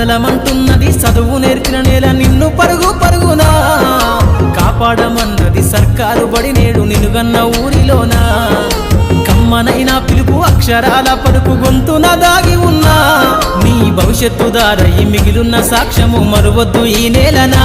నెలమంటున్నది చదువు నేర్పిన నేల నిన్ను పరుగు పరుగునా? కాపాడమన్నది సర్కారు బడి నేడు నినుగన్న ఊరిలోనా? కమ్మనైనా పిలుపు అక్షరాల పలుకు గొంతున దాగి ఉన్నా? నీ భవిష్యత్తు దారై మిగిలున్న సాక్ష్యము మరువద్దు ఈ నేలనా?